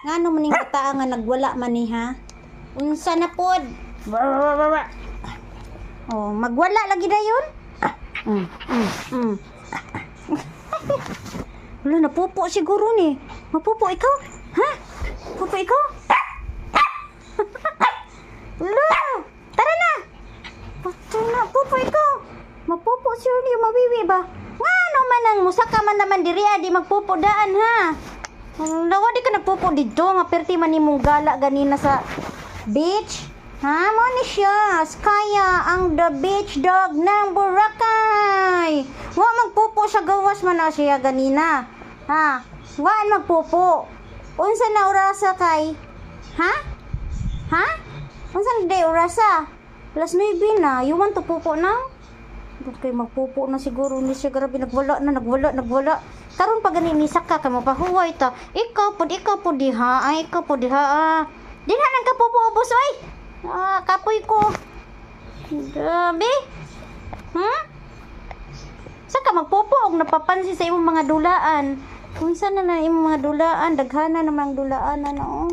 Ngano man ning bata nga nagwala man ni ha? Unsa na pod? Oh, magwala lagi dayon? Mm, mm, mm. Wala, napupo siguro ni. Mapupo ikaw? Ha? Pupo ikaw? Wala! Tara na! Pato na, pupo ikaw! Mapupo surely, mawiwi ba? Nga naman ang musaka man naman diri, di magpupo daan ha? Ka nagpupo dito, nga perti man imong gala ganina sa beach. Ha, mo ni siya. Kaya ang the beach dog ng Boracay. Wa magpupo sa gawas man na siya ganina. Ha? Wa magpupo. Unsa na orasa kay? Ha? Ha? Unsa na day orasa? Alas 9 na. You want to pupo now? Okay, magpupo na siguro ni siya grabe nagwala na nagwala nagwala. Karon pa gani ni saka ka mo pahuway ta. Ikaw pod ikaw pod diha. Ay ikaw pod diha. Ah. Dinha nang kapupo ubos oy. Ah, kapoy ko. Grabe. Hmm? Sa ka magpupo og napapansin sa imong mga dulaan. Unsa na na imong mga dulaan? Daghana namang dulaan na no.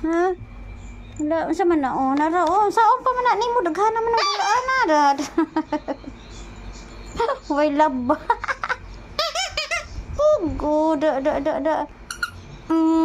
Ha? Wala, unsa man na oh, nara oh, saon pa man na nimo daghana man ang dulaan na. Wei labah. Oh, dak dak dak dak. Hmm.